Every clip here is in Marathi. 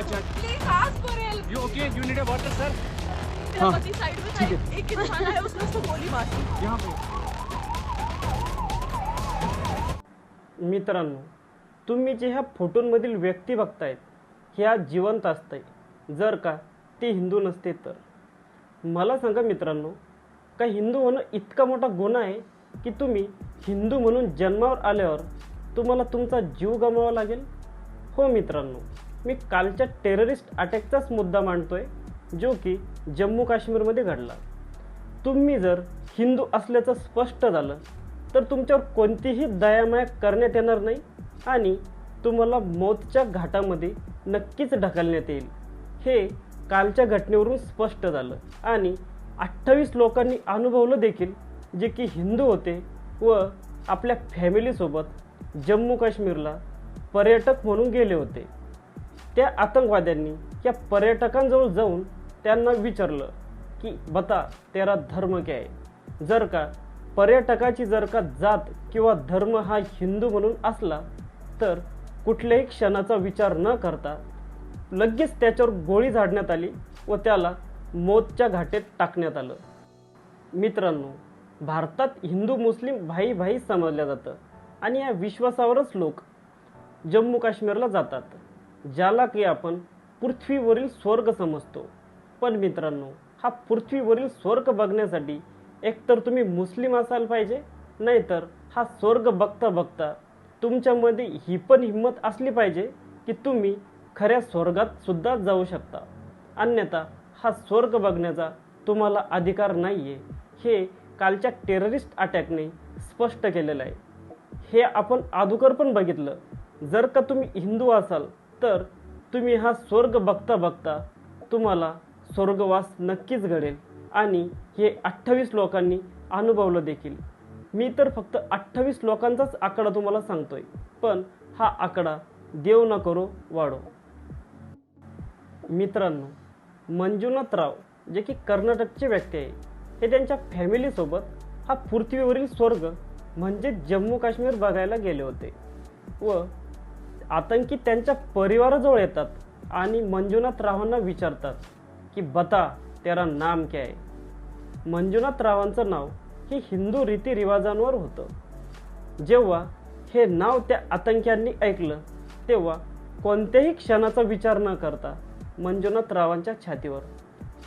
बचत. प्लीज आज for help you okay you need a water sir मेरा हाँ, पति साइड में था एक इंसान आया उसने उसको गोली मारी यहाँ पे। मित्रांनो तुम्ही जे ह्या फोटोंमधील व्यक्ती बघतायत ह्या जिवंत असताय. जर का ते हिंदू नसते तर. मला सांगा मित्रांनो का हिंदू होणं इतका मोठा गुन्हा आहे की तुम्ही हिंदू म्हणून जन्मावर आल्यावर तुम्हाला तुमचा जीव गमावा लागेल? हो मित्रांनो. मी कालच्या टेररिस्ट अटॅकचाच मुद्दा मांडतोय जो की जम्मू काश्मीरमध्ये घडला. तुम्ही जर हिंदू असल्याचं स्पष्ट झालं तर तुमच्यावर कोणतीही दयामाया करण्यात येणार नाही आणि तुम्हाला मौतच्या घाटामध्ये नक्कीच ढकलण्यात येईल. हे कालच्या घटनेवरून स्पष्ट झालं आणि अठ्ठावीस लोकांनी अनुभवलं देखील जे की हिंदू होते व आपल्या फॅमिलीसोबत जम्मू काश्मीरला पर्यटक म्हणून गेले होते. त्या आतंकवाद्यांनी या पर्यटकांजवळ जाऊन त्यांना विचारलं की बता तेरा धर्म क्या आहे जर का पर्यटकाची जर का जात किंवा धर्म हा हिंदू म्हणून असला तर कुठल्याही क्षणाचा विचार न करता लगेच त्याच्यावर गोळी झाडण्यात आली व त्याला मोतच्या घाटेत टाकण्यात आलं. मित्रांनो भारतात हिंदू मुस्लिम भाई भाई समजलं जातं आणि या विश्वासावरच लोक जम्मू काश्मीरला जातात. ज्याला की आपण पृथ्वीवरील स्वर्ग समजतो. पण मित्रांनो हा पृथ्वीवरील स्वर्ग बघण्यासाठी एकतर तुम्ही मुस्लिम असायला पाहिजे नाहीतर हा स्वर्ग बघता बघता तुमच्यामध्ये ही पण हिंमत असली पाहिजे की तुम्ही खऱ्या स्वर्गात सुद्धा जाऊ शकता. अन्यथा हा स्वर्ग बघण्याचा तुम्हाला अधिकार नाही आहे हे कालच्या टेररिस्ट अटॅकने स्पष्ट केलेलं आहे. हे आपण अगोदर पण बघितलं. जर का तुम्ही हिंदू असाल तर तुम्ही हा स्वर्ग बघता बघता तुम्हाला स्वर्गवास नक्कीच घडेल. आणि हे अठ्ठावीस लोकांनी अनुभवलं देखील. मी तर फक्त अठ्ठावीस लोकांचाच आकडा तुम्हाला सांगतोय. पण हा आकडा देव न करो वाढो. मित्रांनो मंजुनाथ राव जे की कर्नाटकचे व्यक्ती आहे हे त्यांच्या फॅमिलीसोबत हा पृथ्वीवरील स्वर्ग म्हणजे जम्मू काश्मीर बघायला गेले होते. व आतंकी त्यांच्या परिवाराजवळ येतात आणि मंजुनाथ रावांना विचारतात की बता तेरा नाम क्या आहे मंजुनाथ रावांचं नाव हे हिंदू रीतिरिवाजांवर होतं. जेव्हा हे नाव त्या आतंक्यांनी ऐकलं तेव्हा कोणत्याही क्षणाचा विचार न करता मंजुनाथ रावांच्या छातीवर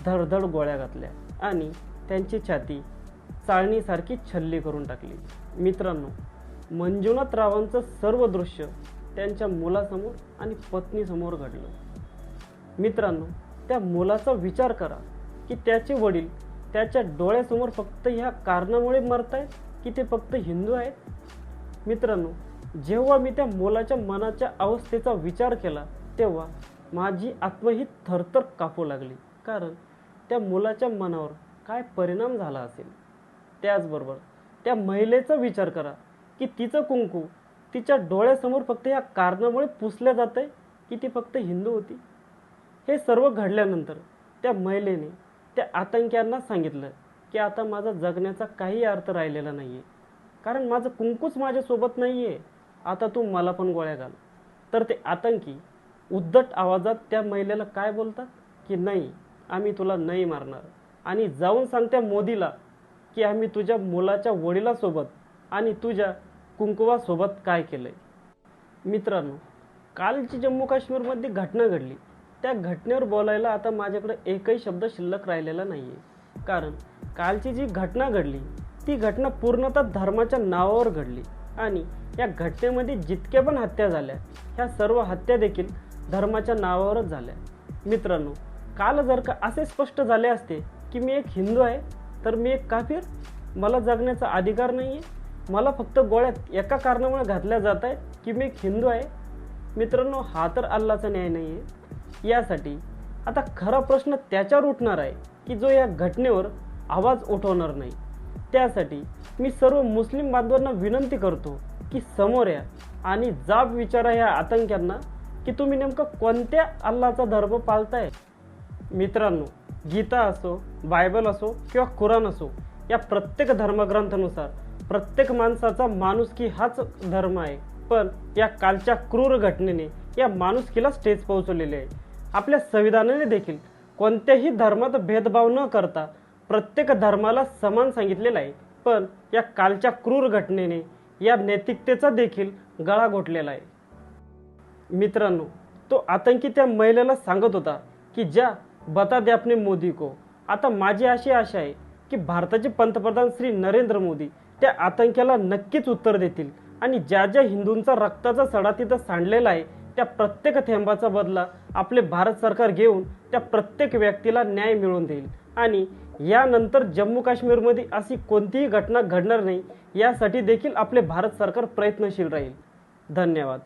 धडधड गोळ्या घातल्या आणि त्यांची छाती चाळणीसारखी छल्ली करून टाकली. मित्रांनो मंजुनाथ रावांचं सर्व दृश्य त्यांच्या मुलासमोर आणि पत्नीसमोर घडलं. मित्रांनो त्या मुलाचा विचार करा की त्याचे वडील त्याच्या डोळ्यासमोर फक्त ह्या कारणामुळे मरतायत की ते फक्त हिंदू आहेत? मित्रांनो जेव्हा मी त्या मुलाच्या मनाच्या अवस्थेचा विचार केला तेव्हा माझी आत्मा ही थरथर कापू लागली. कारण त्या मुलाच्या मनावर काय परिणाम झाला असेल? त्याचबरोबर त्या महिलेचा विचार करा की तिचं कुंकू तिच्या डोळ्यासमोर फक्त या कारणामुळे पुसलं जात आहे की ती फक्त हिंदू होती. हे सर्व घडल्यानंतर त्या महिलेने त्या आतंक्यांना सांगितलं की आता माझा जगण्याचा काही अर्थ राहिलेला नाही आहे कारण माझं कुंकूच माझ्यासोबत नाही आहे आता तू मला पण गोळ्या घाल. तर ते आतंकी उद्धट आवाजात त्या महिलेला काय बोलतात? की नाही आम्ही तुला नाही मारणार. आणि जाऊन सांगत्या मोदीला की आम्ही तुझ्या मुलाच्या वडिलासोबत आणि तुझ्या कुंकुवासोबत काय केलंय? मित्रांनो कालची जम्मू काश्मीरमध्ये घटना घडली. त्या घटनेवर बोलायला आता माझ्याकडे एकही शब्द शिल्लक राहिलेला नाही आहे कारण कालची जी घटना घडली ती घटना पूर्णतः धर्माच्या नावावर घडली आणि या घटनेमध्ये जितक्या पण हत्या झाल्या ह्या सर्व हत्या देखील धर्माच्या नावावरच झाल्या. मित्रांनो काल जर का असे स्पष्ट झाले असते की मी एक हिंदू आहे तर मी एक काफीर? मला जगण्याचा अधिकार नाही आहे मला फक्त गोळ्यात एका कारणामुळे घातल्या जात आहे की मी एक हिंदू आहे. मित्रांनो हा तर अल्लाचा न्याय नाही आहे यासाठी आता खरा प्रश्न त्याच्यावर उठणार आहे की जो या घटनेवर आवाज उठवणार नाही. त्यासाठी मी सर्व मुस्लिम बांधवांना विनंती करतो की समोर या आणि जाब विचारा या आतंक्यांना की तुम्ही नेमकं कोणत्या अल्लाचा धर्म पाळताय? मित्रांनो गीता असो बायबल असो किंवा कुराण असो या प्रत्येक धर्मग्रंथानुसार प्रत्येक माणसाचा माणुसकी हाच धर्म आहे. पण या कालच्या क्रूर घटनेने या माणुसकीला स्टेज पोहोचवलेले आहे. आपल्या संविधानाने देखील कोणत्याही धर्मात भेदभाव न करता प्रत्येक धर्माला समान सांगितलेलं आहे. पण या कालच्या क्रूर घटनेने या नैतिकतेचा देखील गळा घोटलेला आहे. मित्रांनो तो आतंकी त्या महिलेला सांगत होता की ज्या बता दे अपने मोदी को. आता माझी अशी आशा आहे की भारताचे पंतप्रधान श्री नरेंद्र मोदी त्या आतंक्याला नक्कीच उत्तर देतील. आणि ज्या ज्या हिंदूंचा रक्ताचा सडा तिथं सांडलेला आहे त्या प्रत्येक थेंबाचा बदला आपले भारत सरकार घेऊन त्या प्रत्येक व्यक्तीला न्याय मिळवून देईल. आणि यानंतर जम्मू काश्मीरमध्ये अशी कोणतीही घटना घडणार नाही यासाठी देखील आपले भारत सरकार प्रयत्नशील राहील. धन्यवाद.